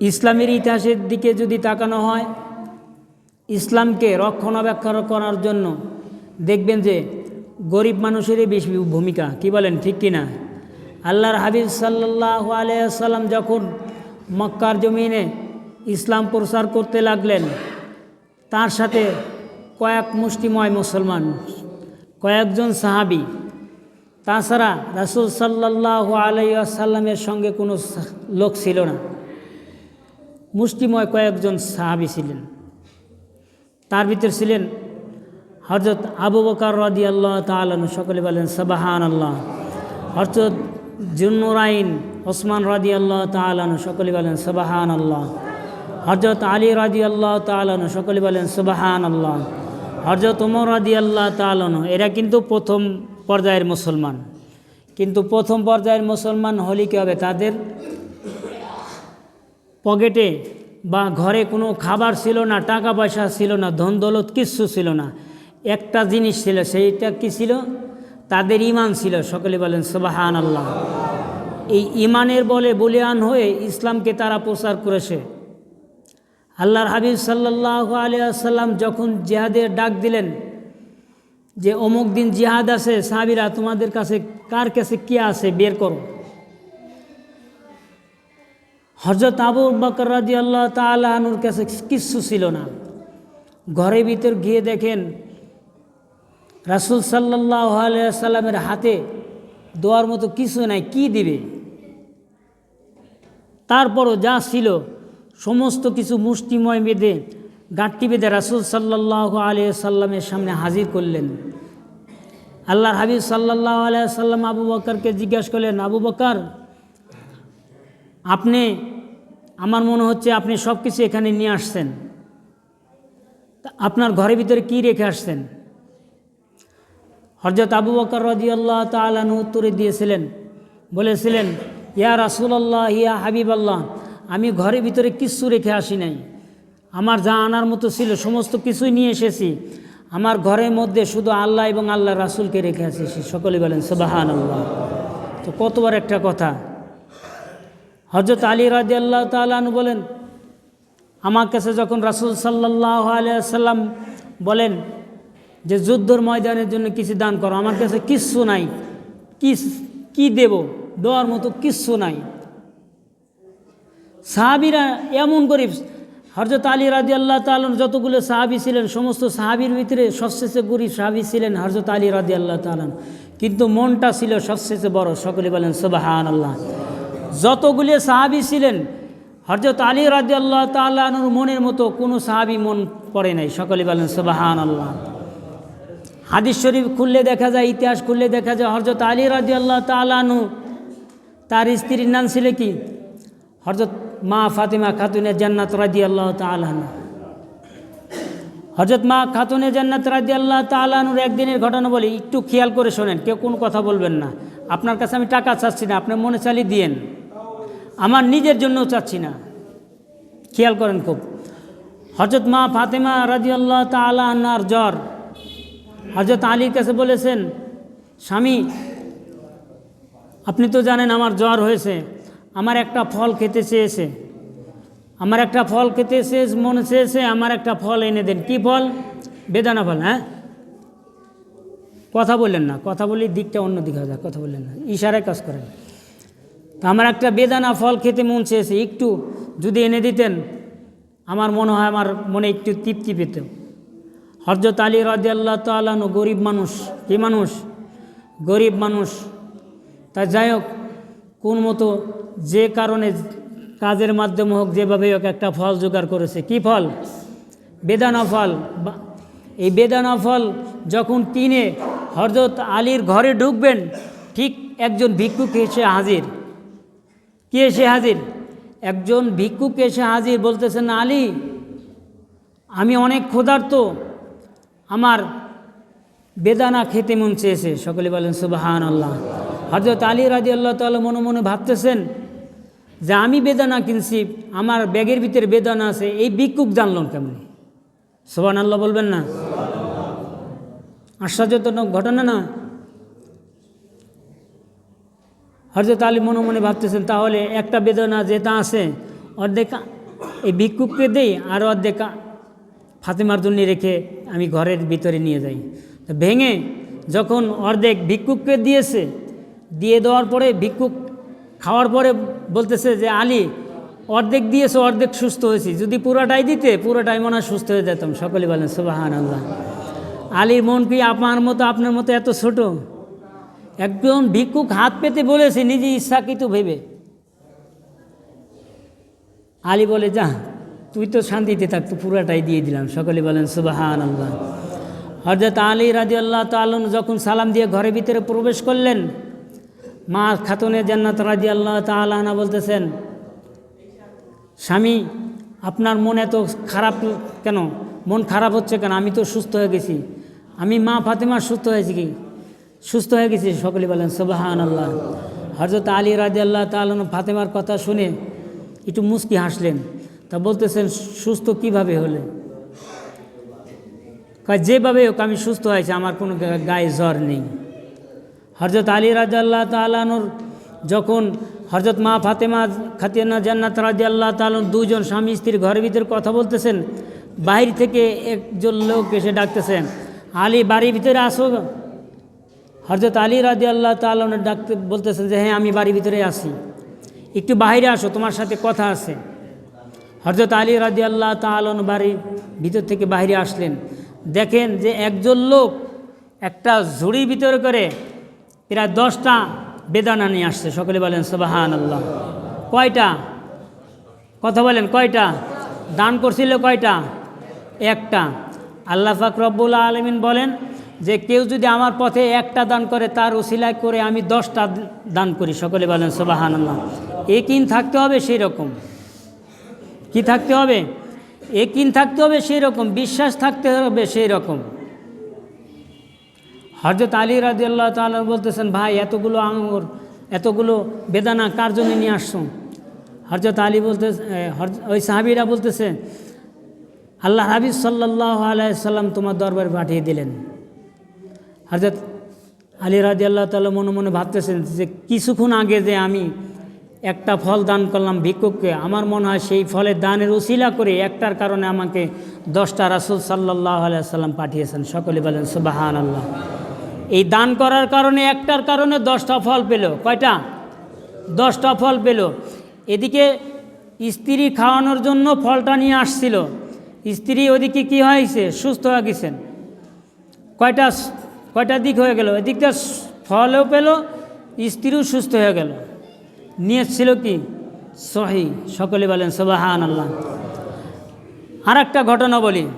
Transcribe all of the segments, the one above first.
ইসলামের ইতিহাসের দিকে যদি তাকানো হয়, ইসলামকে রক্ষণাবেক্ষণ করার জন্য দেখবেন যে গরিব মানুষেরই বেশি ভূমিকা। কি বলেন, ঠিক কি না? আল্লাহর হাবিব সাল্লাহ আলিয়াল্লাম যখন মক্কার জমিনে ইসলাম প্রসার করতে লাগলেন, তার সাথে কয়েক মুষ্টিময় মুসলমান, কয়েকজন সাহাবি, তাছাড়া রাসুল সাল্লাহ আলাইসাল্লামের সঙ্গে কোনো লোক ছিল না। মুষ্টিময় কয়েকজন সাহাবি ছিলেন। তার ভিতর ছিলেন হজরত আবু বকার রদি আল্লাহ তালন সকলে বলেন সবাহান আল্লাহ হজরত জুন্নুরাইন ওসমান রাদি আল্লাহ তালন সকলে বলেন সাবাহান আল্লাহ হজরত আলী রাদি আল্লাহ তালন সকলে বলেন সুবাহান আল্লাহ হজরত উমর রাদি আল্লাহ তালন এরা কিন্তু প্রথম পর্যায়ের মুসলমান। কিন্তু প্রথম পর্যায়ের মুসলমান হলে কী হবে? তাদের পকেটে বা ঘরে কোনো খাবার ছিল না, টাকা পয়সা ছিল না, ধন দৌলত কিচ্ছু ছিল না। একটা জিনিস ছিল, সেইটা কি ছিল? তাদের ইমান ছিল। সকলে বলেন সুবাহান আল্লাহ এই ইমানের বলে বলিয়ান হয়ে ইসলামকে তারা প্রচার করেছে। আল্লাহর হাবিব সাল্লাহ আলিয়াল্লাম যখন জিহাদের ডাক দিলেন যে, অমুক দিন জিহাদ আছে, সাহাবিরা তোমাদের কাছে, কার কাছে কে আছে? বের করো। হজরত আবু বকর রাজি আল্লাহ তালুর কাছে কিচ্ছু ছিল না। ঘরের ভিতর গিয়ে দেখেন রাসুল সাল্লাহ সাল্লামের হাতে দোয়ার মতো কিছু নাই, কি দিবে? তারপরও যা ছিল, সমস্ত কিছু মুষ্টিময় বেঁধে, গাঁটটি বেঁধে রাসুল সাল্লাহ আলিয়া সাল্লামের সামনে হাজির করলেন। আল্লাহর হাবিব সাল্লাহ আলিয়া সাল্লাম আবু বকরকে জিজ্ঞাসা করলেন, আবু বকর আপনি, আমার মনে হচ্ছে আপনি সব কিছু এখানে নিয়ে আসছেন। আপনার ঘরের ভিতরে কি রেখে আসছেন? হরজত আবু বকর রাজি আল্লাহ তালানু উত্তরে দিয়েছিলেন, বলেছিলেন, ইয়া রাসুলাল্লাহ, ইয়া হাবিব আল্লাহ আমি ঘরের ভিতরে কিচ্ছু রেখে আসি নাই। আমার যা আনার মতো ছিল, সমস্ত কিছুই নিয়ে এসেছি। আমার ঘরের মধ্যে শুধু আল্লাহ এবং আল্লাহ রাসুলকে রেখে এসেছি সকলে বলেন সুবাহান আল্লাহ তো কতবার একটা কথা হজরত আলী রাজি আল্লাহ তালু বলেন, আমার কাছে যখন রাসুল সাল্লাহ আলিয়াল্লাম বলেন যে যুদ্ধর ময়দানের জন্য কিছু দান করো, আমার কাছে কিচ্ছু নাই কি কি দেব, দেওয়ার মতো কিচ্ছু নাই। সাহাবিরা এমন গরিব হরজত আলী রাজি আল্লাহ তালন যতগুলো সাহাবি ছিলেন, সমস্ত সাহাবির ভিতরে সবশেষে গরিব সাহাবি ছিলেন হরজত আলী রাজি আল্লাহ তালন কিন্তু মনটা ছিল সবশেষে বড়, সকলে বলেন সুবাহান আল্লাহ যতগুলি সাহাবি ছিলেন হরজত আলী রাজি আল্লাহ তাল্লাহর মনের মতো কোনো সাহাবি মন পড়ে নাই। সকলে বলেন সুবাহান আল্লাহ হাদিস শরীফ খুললে দেখা যায়, ইতিহাস খুললে দেখা যায় হরজত আলী রাজি আল্লাহ তালানু তার স্ত্রীর নাম ছিল কি? হরজত মা ফাতিমা খাতুনের জান্নাত রাজি আল্লাহ তালান হজরত মা খাতুনে জান্নাত রাজি আল্লাহ তালানুর একদিনের ঘটনা বলি, একটু খেয়াল করে শোনেন, কেউ কোনো কথা বলবেন না। আপনার কাছে আমি টাকা চাচ্ছি না আপনার মনে চালিয়ে দিয়েন। আমার নিজের জন্যও চাচ্ছি না। খেয়াল করেন খুব। হজরত মা ফাতেমা রাজি আল্লাহ তালার জ্বর হজরত আলীর কাছে বলেছেন, স্বামী, আপনি তো জানেন আমার জ্বর হয়েছে, আমার একটা ফল খেতে চেয়েছে, আমার একটা ফল খেতে চেয়ে মনে চেয়েছে, আমার একটা ফল এনে দেন। কি ফল? বেদানা ফল হ্যাঁ? কথা বললেন না, কথা বলি দিকটা অন্য দিকে হয়ে যায় কথা বললেন না। ইশারায় কাজ করেন। তো আমার একটা বেদানা ফল খেতে মন চেয়েছে, একটু যদি এনে দিতেন, আমার মনে হয় আমার মনে একটু তৃপ্তি পেত। হরজত আলী রাজি আল্লাহ তালানো গরিব মানুষ, কি মানুষ? গরিব মানুষ। তা যাই হোক, কোন মতো যে কারণে কাজের মাধ্যমে হোক, যেভাবে হোক একটা ফল জোগাড় করেছে। কি ফল? বেদানা ফল। এই বেদানা ফল যখন কিনে হরজত আলীর ঘরে ঢুকবেন, ঠিক একজন ভিক্ষুক এসে হাজির। কে এসে হাজির? একজন ভিক্ষুক এসে হাজির বলতেছেন আলী, আমি অনেক ক্ষুধার্ত, আমার বেদানা খেতে মন চেয়েছে। সকলে বলেন সুবাহান আল্লাহ হজরত আলী রাজি আল্লাহ তাল্লাহ মনে মনে ভাবতেছেন যে, আমি বেদানা কিনছি, আমার ব্যাগের ভিতরে বেদানা আছে, এই ভিক্ষুক জানলাম কেমনি? সোবান আল্লাহ বলবেন না। আশ্চর্যজনক ঘটনা না? হরজত আলী মনে মনে ভাবতেছেন, তাহলে একটা বেদনা যেটা আছে, অর্ধেক এই ভিক্ষুককে দেই আর অর্ধেক ফাতেমার জন্য রেখে আমি ঘরের ভিতরে নিয়ে যাই। তো ভেঙে যখন অর্ধেক ভিক্ষুককে দিয়েছে, দিয়ে দেওয়ার পরে ভিক্ষুক খাওয়ার পরে বলতেছে যে, আলী, অর্ধেক দিয়েছে, অর্ধেক সুস্থ হয়েছি। যদি পুরোটাই দিতে, পুরোটাই মনে সুস্থ হয়ে যেতাম। সকলে বলেন সুবাহান আল্লাহ আলীর মন কি আপনার মতো আপনার মতো এত ছোট? একজন ভিক্ষুক হাত পেতে বলেছে, নিজে ইচ্ছাকৃত ভেবে। আলী বলে, যা, তুই তো শান্তিতে থাকতো পুরাটাই দিয়ে দিলাম। সকলে বলেন সুবাহান আল্লাহ হজরত আলী রাজি আল্লাহ তালন যখন সালাম দিয়ে ঘরের ভিতরে প্রবেশ করলেন, মা খাতুনে জান্নাত রাজি আল্লাহ তালানা বলতেছেন, স্বামী, আপনার মন এত খারাপ কেন? মন খারাপ হচ্ছে কেন? আমি তো সুস্থ হয়ে গেছি। আমি মা ফাতেমা সুস্থ হয়েছি কি? সুস্থ হয়ে গেছে। সকলে বলেন সুবাহান আল্লাহ হজরত আলী রাজি আল্লাহ তালন ফাতেমার কথা শুনে একটু মুস্কি হাসলেন। তা বলতেছেন, সুস্থ কীভাবে হলে? যেভাবে হোক আমি সুস্থ হয়েছি, আমার কোনো গায়ে জ্বর নেই। হরজত আলী রাজাল্লাহ তালানুর যখন হরজত মা ফাতেমা খাতিয়ানা জান্নাত রাজি আল্লাহ তালন দুজন স্বামী স্ত্রীর ঘরের ভিতরে কথা বলতেছেন, বাহির থেকে একজন লোক এসে ডাকতেছেন, আলী, বাড়ির ভিতরে আসো হরজত আলী রাজি আল্লাহ তালনের ডাকতে বলতেছেন যে হ্যাঁ আমি বাড়ির ভিতরে আসি একটু বাইরে আসো, তোমার সাথে কথা আছে। হরজত আলী রাজি আল্লাহ তালন বাড়ির ভিতর থেকে বাইরে আসলেন। দেখেন যে একজন লোক একটা ঝুড়ির ভিতরে করে প্রায় দশটা বেদানা নিয়ে আসছে। সকলে বলেন সবাহান আল্লাহ কয়টা? কথা বলেন, কয়টা? দান করছিল কয়টা? একটা। আল্লাহ ফাক রব্বুল আলমিন বলেন যে কেউ যদি আমার পথে একটা দান করে, তার ওসিলায় করে আমি দশটা দান করি। সকলে বলেন সবাহান আল্লাহ একিন থাকতে হবে? সেই রকম কি থাকতে হবে? একিন থাকতে হবে? সেই রকম বিশ্বাস থাকতে হবে? সেই রকম হরজত আলী রাজি আল্লাহ তালা বলতেছেন, ভাই, এতগুলো আঙুর এতগুলো বেদানা কার জন্য নিয়ে আসছো? হরজত আলী বলতে ওই সাহাবিরা বলতেছে, আল্লাহ হাবিজ সাল্লাহ আলাইসাল্লাম তোমার দরবারে পাঠিয়ে দিলেন। হরজত আলী রাজি আল্লাহ তালা মনে মনে ভাবতেছেন যে কিছুক্ষণ আগে যে আমি একটা ফল দান করলাম ভিক্ষুককে, আমার মনে হয় সেই ফলের দানের উশিলা করে একটার কারণে আমাকে দশটা রাসুল সাল্লাহ আলাইসাল্লাম পাঠিয়েছেন। সকলে বলেন সুবাহান আল্লাহ এই দান করার কারণে একটার কারণে দশটা ফল পেল। কয়টা? দশটা ফল পেল। এদিকে স্ত্রী খাওয়ানোর জন্য ফলটা নিয়ে আসছিল। স্ত্রী ওদিকে কি হয়েছে? সুস্থ হয়ে গেছেন। কয়টা কয়টা দিক হয়ে গেল? এদিকটা ফলও পেল, স্ত্রীও সুস্থ হয়ে গেল। নিয়ে ছিল কি? সহি। সকলে বলেন সবাহান আল্লাহ আর একটা ঘটনা বলি।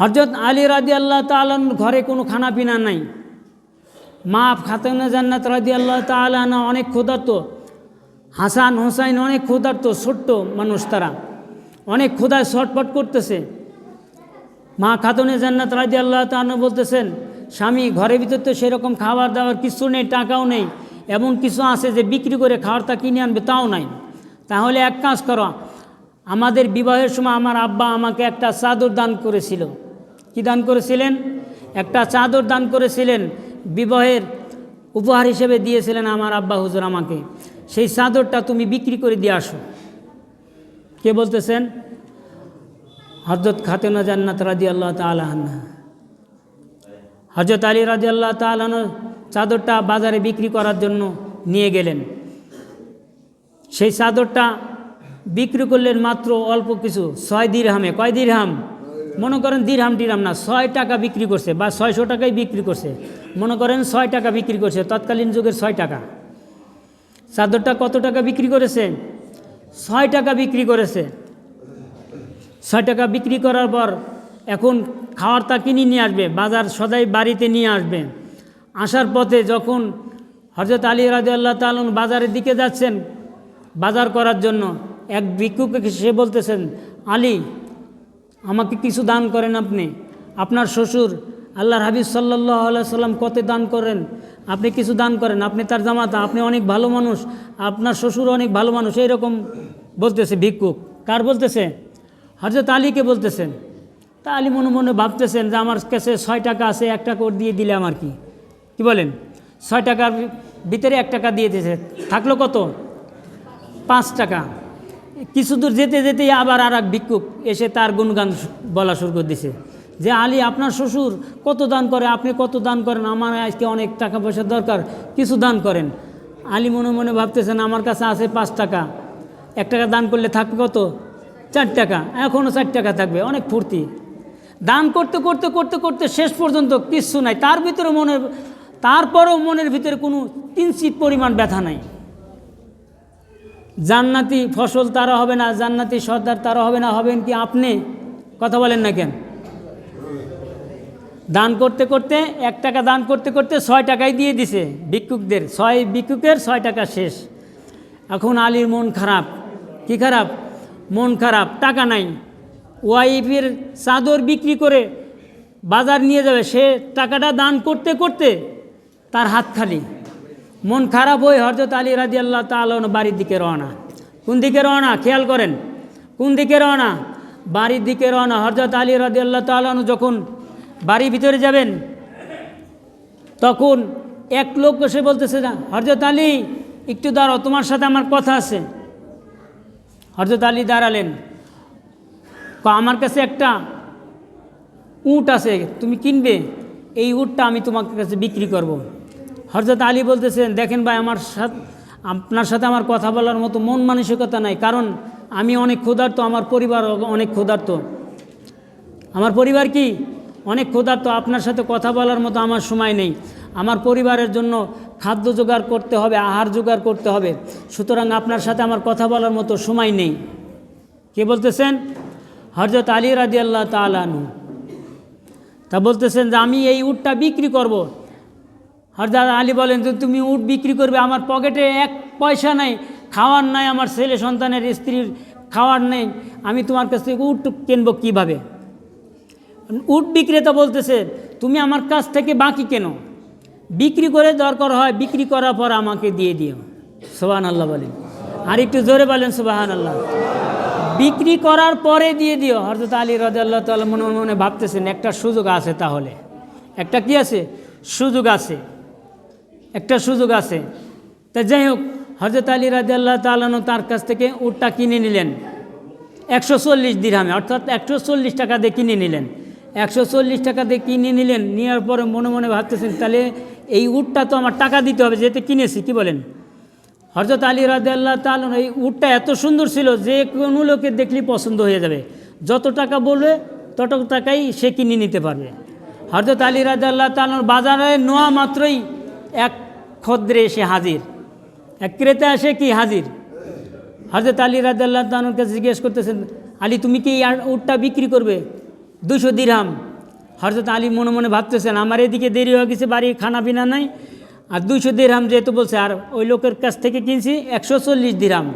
হজরত আলী রাজি আল্লাহ তালন ঘরে কোনো খানা পিনা নাই। মা খাতেনা জান্নাত রাজি আল্লাহ তালানা অনেক ক্ষুধার্ত। হাসান, হোসাইন অনেক ক্ষুধার্ত, ছোট্ট মানুষ তারা। অনেক ক্ষুধায় ছটপট করতেছে। মা খাতুনে জান্নাত রাজি আল্লাহ তাআলা বলতেছেন, স্বামী, ঘরের ভিতর তো সেরকম খাবার দাবার কিছু নেই, টাকাও নেই। এমন কিছু আছে যে বিক্রি করে খাবারটা কিনে আনবে, তাও নাই। তাহলে এক কাজ করো, আমাদের বিবাহের সময় আমার আব্বা আমাকে একটা চাদর দান করেছিল। কি দান করেছিলেন? একটা চাদর দান করেছিলেন, বিবাহের উপহার হিসেবে দিয়েছিলেন আমার আব্বা হুজুর আমাকে। সেই চাদরটা তুমি বিক্রি করে দিয়ে আসো। কে বলতেছেন? হজরত খাতেনা জান্নাত রাজি আল্লাহ তালাহান্না হজরত আলী রাজি আল্লাহ তালান চাদরটা বাজারে বিক্রি করার জন্য নিয়ে গেলেন। সেই চাদরটা বিক্রি করলেন মাত্র অল্প কিছু, ছয় দিরহামে। কয় দিরহাম? মনে করেন দিরহাম টিরহাম না, ছয় টাকা বিক্রি করছে বা ছয়শো টাকাই বিক্রি করছে। মনে করেন ছয় টাকা বিক্রি করছে, তৎকালীন যুগের ছয় টাকা। চাদরটা কত টাকা বিক্রি করেছে? ছয় টাকা বিক্রি করেছে। ছয় টাকা বিক্রি করার পর এখন খাওয়ারটা কিনে নিয়ে আসবে, বাজার সদাই বাড়িতে নিয়ে আসবে। আসার পথে যখন হজরত আলী রাজু আল্লাহ তালন বাজারের দিকে যাচ্ছেন, বাজার করার জন্য, এক ভিক্ষুকে সে বলতেছেন, আলী, আমাকে কিছু দান করেন আপনি। আপনার শ্বশুর আল্লাহর হাবিব সাল্লাহ সাল্লাম কত দান করেন? আপনি কিছু দান করেন। আপনি তার জামাতা, আপনি অনেক ভালো মানুষ। আপনার শ্বশুর অনেক ভালো মানুষ। এইরকম বলতেছে ভিক্ষুক। কার বলতেছে? হজরত আলীকে বলতেছেন, তা আলী মনে মনে ভাবতেছেন যে আমার কাছে ছয় টাকা আছে, এক টাকা দিয়ে দিলে আমার কি? কি বলেন? ছয় টাকার ভিতরে এক টাকা দিয়ে দিয়েছে, থাকল কত? পাঁচ টাকা। কিছু দূর যেতে যেতেই আবার আর এক ভিক্ষুক এসে তার গুণগান বলা শুরু করে দিছে যে, আলী, আপনার শ্বশুর কত দান করে? আপনি কত দান করেন? আমার আজকে অনেক টাকা পয়সার দরকার, কিছু দান করেন। আলী মনে মনে ভাবতেছেন, আমার কাছে আছে পাঁচ টাকা, এক টাকা দান করলে থাকবে কত? চার টাকা এখনও চার টাকা থাকবে, অনেক ফুর্তি। দান করতে করতে করতে করতে শেষ পর্যন্ত কিচ্ছু নাই। তার ভিতরে মনের, তারপরেও মনের ভিতরে কোনো কিঞ্চিত পরিমাণ ব্যথা নাই। জান্নাতি ফসল তারা হবে না, জান্নাতি সর্দার তারা হবে না, হবেন কি আপনি? কথা বলেন না কেন? দান করতে করতে, এক টাকা দান করতে করতে ছয় টাকাই দিয়ে দিছে ভিক্ষুকদের। ছয় ভিক্ষুকের ছয় টাকা শেষ। এখন আলীর মন খারাপ। কি খারাপ? মন খারাপ, টাকা নাই। ওয়াইফের চাদর বিক্রি করে বাজার নিয়ে যাবে, সে টাকাটা দান করতে করতে তার হাত খালি। মন খারাপ হয়ে হরজত আলী রাজি আল্লাহ তালন বাড়ির দিকে রওনা। কোন দিকে রওনা? খেয়াল করেন, কোন দিকে রওনা? বাড়ির দিকে রওনা। হরজত আলী রাজি আল্লাহ তালন যখন বাড়ির ভিতরে যাবেন, তখন এক লোক এসে বলতেছে না হরজত আলী, একটু দাঁড়াও, তোমার সাথে আমার কথা আছে। হরজত আলী দাঁড়ালেন। আমার কাছে একটা উট আছে, তুমি কিনবে? এই উটটা আমি তোমার কাছে বিক্রি করব। হরজত আলী বলতেছেন, দেখেন ভাই, আমার সাথে, আপনার সাথে আমার কথা বলার মতো মন মানসিকতা নাই, কারণ আমি অনেক ক্ষুধার্ত, আমার পরিবার অনেক ক্ষুধার্ত। আমার পরিবার কি? অনেক ক্ষুধার্ত, আপনার সাথে কথা বলার মতো আমার সময় নেই। আমার পরিবারের জন্য খাদ্য জোগাড় করতে হবে, আহার জোগাড় করতে হবে। সুতরাং আপনার সাথে আমার কথা বলার মতো সময় নেই। কে বলতেছেন? হরজত আলী রাজি আল্লাহ তালানু তা বলতেছেন যে, আমি এই উটটা বিক্রি করব। হরজত আলী বলেন, যে তুমি উট বিক্রি করবে, আমার পকেটে এক পয়সা নাই, খাওয়ার নাই, আমার ছেলে সন্তানের স্ত্রীর খাওয়ার নেই, আমি তোমার কাছ থেকে উট কিনবো কীভাবে? উট বিক্রেতা বলতেছে, তুমি আমার কাছ থেকে বাকি কেন? বিক্রি করে দরকার হয়, বিক্রি করার পর আমাকে দিয়ে দিও। সোহান আল্লাহ বলেন। আর একটু জোরে বলেন সুবাহান আল্লাহ বিক্রি করার পরে দিয়ে দিও। হরজত আলী রাজাল্লাহ তাল্লাহ মনে মনে ভাবতেছেন, একটা সুযোগ আছে তাহলে। একটা কি আছে? সুযোগ আছে। একটা সুযোগ আছে। তা যাই হোক হরজত আলী রাজাল্লাহ তালানো তার কাছ থেকে উটটা কিনে নিলেন। একশো চল্লিশ দিরহামে, অর্থাৎ একশো চল্লিশ টাকা দিয়ে কিনে নিলেন। একশো চল্লিশ টাকা দিয়ে কিনে নিলেন, নেওয়ার পরে মনে মনে ভাবতেছেন, তাহলে এই উটটা তো আমার টাকা দিতে হবে যেতে কিনেছি, কি বলেন? হরজত আলী রাজা আল্লাহ তালন এই উটটা এত সুন্দর ছিল, যে কোনো লোকের দেখলেই পছন্দ হয়ে যাবে। যত টাকা বলবে, তত টাকাই সে কিনে নিতে পারবে। হরজত আলী রাজা আল্লাহ তালন বাজারে নোয়া মাত্রই এক খদ্রে এসে হাজির। এক ক্রেতা এসে কি হাজির? হরজত আলী রাজাল্লাহ তানুর কাছে জিজ্ঞেস করতেছেন, আলী, তুমি কি এই উটটা বিক্রি করবে? দুশো দিরহাম। হরজত আলী মনে মনে ভাবতেছেন, আমার এদিকে দেরি হয়ে গেছে, বাড়ির খানা পিনা নাই। আর দুইশো দিরহাম যেহেতু বলছে, আর ওই লোকের কাছ থেকে কিনছি একশো চল্লিশ দিরহাম।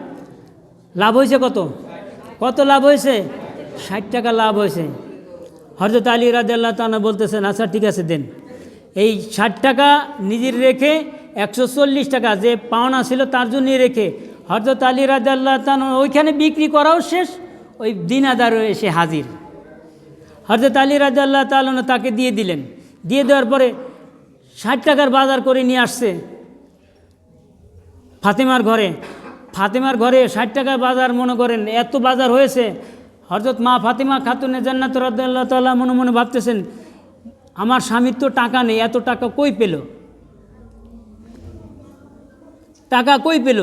লাভ হয়েছে কত? কত লাভ হয়েছে? ষাট টাকা লাভ হয়েছে। হরজত আলী রাজাল্লাহ তানা বলতেছেন আচ্ছা ঠিক আছে, দেন। এই ষাট টাকা নিজের রেখে একশো চল্লিশ টাকা যে পাওনা ছিল তার জন্যই রেখে হরজত আলী রাজাল্লাহ তান ওইখানে বিক্রি করাও শেষ, ওই দিন দিনাদারও এসে হাজির। হরজত আলী রাজাল্লাহ তালন তাকে দিয়ে দিলেন। দিয়ে দেওয়ার পরে ষাট টাকার বাজার করে নিয়ে আসছে ফাতেমার ঘরে। ফাতেমার ঘরে ষাট টাকার বাজার মনে করেন, এত বাজার হয়েছে। হরজত মা ফাতেমা খাতুনে জান্নাত রাদ্দাল্লাহ তাল্লাহ মনে মনে ভাবতেছেন, আমার স্বামীর তো টাকা নেই, এত টাকা কই পেল? টাকা কই পেল?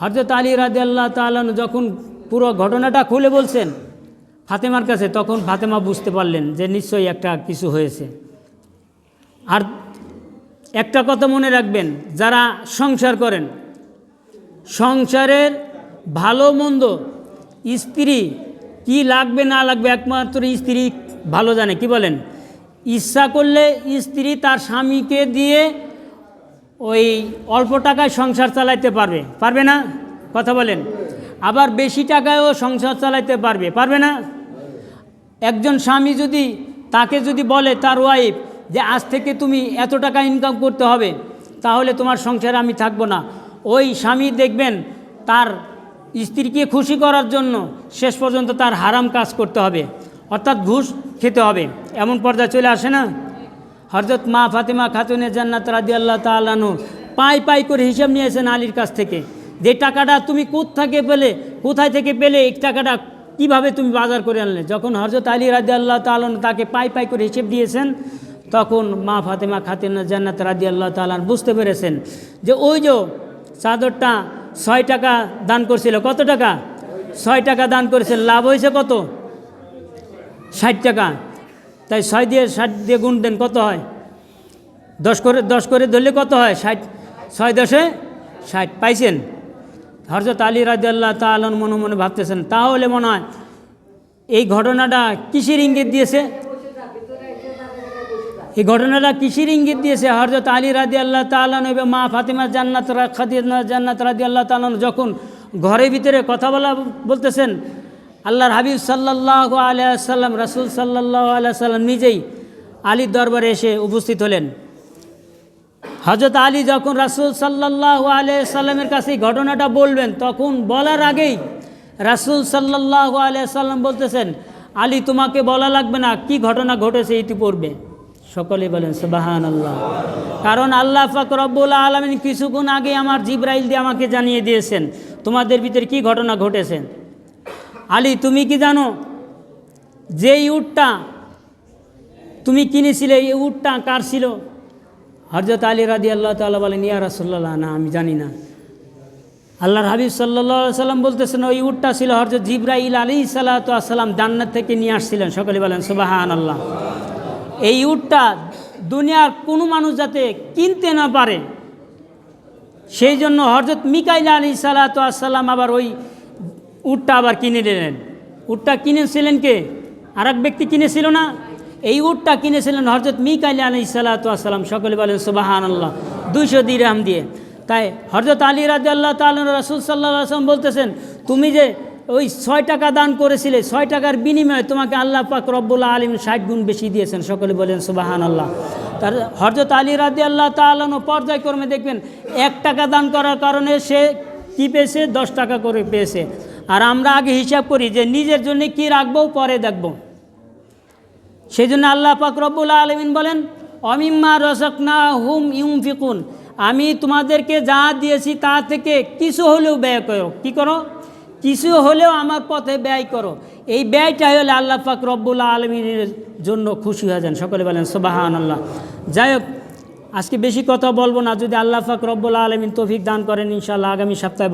হরজত আলী রাজি আল্লাহ তালন যখন পুরো ঘটনাটা খুলে বলছেন ফাতেমার কাছে তখন ফাতেমা বুঝতে পারলেন যে নিশ্চয়ই একটা কিছু হয়েছে। আর একটা কথা মনে রাখবেন, যারা সংসার করেন, সংসারের ভালো মন্দ, স্ত্রী কি লাগবে না লাগবে, একমাত্র স্ত্রী ভালো জানে, কি বলেন? ইচ্ছা করলে স্ত্রী তার স্বামীকে দিয়ে ওই অল্প টাকায় সংসার চালাইতে পারবে। পারবে না? কথা বলেন। আবার বেশি টাকায়ও সংসার চালাইতে পারবে। পারবে না? একজন স্বামী যদি তাকে যদি বলে তার ওয়াইফ যে আজ থেকে তুমি এত টাকা ইনকাম করতে হবে, তাহলে তোমার সংসারে আমি থাকব না। ওই স্বামী দেখবেন তার স্ত্রীকে খুশি করার জন্য শেষ পর্যন্ত তার হারাম কাজ করতে হবে, অর্থাৎ ঘুষ খেতে হবে। এমন পর্যায়ে চলে আসে না? হরজত মা ফাতেমা খাতুনে জান্নাত রাদি আল্লাহ তালানু পাই পাই করে হিসাব নিয়েছেন আলীর কাছ থেকে যে, টাকাটা তুমি থেকে পেলে? কোথায় থেকে পেলে? এই টাকাটা কীভাবে তুমি বাজার করে আনলে? যখন হজরত আলী রাজি আল্লাহ তালন তাকে পাই পাই করে হিসেব দিয়েছেন, তখন মা ফাতেমা খাতিনা জান্নাত রাজি আল্লাহ তালান বুঝতে পেরেছেন যে ওই যে চাদরটা ছয় টাকা দান করছিল, কত টাকা? ছয় টাকা দান করেছেন, লাভ হয়েছে কত? ষাট টাকা। তাই ছয় দিয়ে ষাট দিয়ে গুণ দেন, কত হয়? দশ করে দশ করে ধরলে কত হয়? ষাট, ছয় দশে ষাট, পাইছেন? হরজত আলী রাজিয়াল্লাহ তালন মনে মনে ভাবতেছেন, তাহলে মনে হয় এই ঘটনাটা কিসের ইঙ্গিত দিয়েছে? এই ঘটনাটা কিসের ইঙ্গিত দিয়েছে? হরজত আলী রাজি আল্লাহ তালন এবং মা ফাতিমা জান্নাত খাদিজা জান্নাত রাজি আল্লাহ তালন যখন ঘরের ভিতরে কথা বলা বলতেছেন, আল্লাহর হাবিব সাল্লাহ আলিয়াল্লাম রাসুল সাল্লাহ আলিয়া সাল্লাম নিজেই আলীর দরবারে এসে উপস্থিত হলেন। হজরত আলী যখন রাসুল সাল্লাহ সাল্লামের কাছে ঘটনাটা বলবেন, তখন বলার আগেই রাসুল সাল্লাহ সাল্লাম বলতেছেন, আলী, তোমাকে বলা লাগবে না, কি ঘটনা ঘটেছে ইতিপূর্বে সকলে বলেন সুবাহান আল্লাহ কারণ আল্লাহ ফাক রব্বুল আলমিন কিছুক্ষণ আগে আমার জিব্রাইল দিয়ে আমাকে জানিয়ে দিয়েছেন, তোমাদের ভিতরে কি ঘটনা ঘটেছে? আলী, তুমি কি জানো যে এই উটটা তুমি কিনেছিলে, এই উটটা কার ছিল? হরজত আলী রাদি আল্লাহ তাল্লাহ বলেন, ইয়া রাসুল্লাহ না, আমি জানি না। আল্লাহর হাবিব সাল্লাহ সাল্লাম বলতেছেন, ওই উটটা ছিল হরজত জিব্রাইল আলী সাল্লাম জান্নাত থেকে নিয়ে আসছিলেন। সকলে বলেন সুবাহান আল্লাহ এই উটটা দুনিয়ার কোনো মানুষ যাতে কিনতে না পারে, সেই জন্য হরজত মিকাইল আলী সাল্লাম আবার ওই উটটা আবার কিনে নিলেন। উটটা কিনেছিলেন কে? আর ব্যক্তি কিনেছিল না? এই উটটা কিনেছিলেন হরজত মিকাইল আলী সাল্লাম সকলে বলেন সুবাহান আল্লাহ দুইশো দিরাম দিয়ে। তাই হরজত আলী রাজি আল্লাহ তাল রাসুল সাল্লাহ আসলাম বলতেছেন, তুমি যে ওই ছয় টাকা দান করেছিলে, ছয় টাকার বিনিময়ে তোমাকে আল্লাহ পাক রব্বুল্লাহ আলিম ষাট গুণ বেশি দিয়েছেন। সকলে বলেন সুবাহান আল্লাহ তার হরজত আলী রাজি আল্লাহ তালানো পর্যায়ক্রমে দেখবেন, এক টাকা দান করার কারণে সে কী পেয়েছে? দশ টাকা করে পেয়েছে। আর আমরা আগে হিসাব করি যে নিজের জন্য কি রাখব? পরে দেখব। সেই জন্য আল্লাহ পাক রব্বুল আলমিন বলেন, অমিম্মা রসকনা হুম ইউম ফিকুন আমি তোমাদেরকে যা দিয়েছি তা থেকে কিছু হলেও ব্যয় করো। কি করো? কিছু হলেও আমার পথে ব্যয় করো। এই ব্যয়টা হলে আল্লাহ পাক রব্বুল আলমিনের জন্য খুশি হয়ে যান। সকলে বলেন সোবাহান আল্লাহ যাই হোক, আজকে বেশি কথা বলব না। যদি আল্লাহ পাক রব্বুল আলমিন তৌফিক দান করেন ইনশাল্লাহ আগামী সপ্তাহে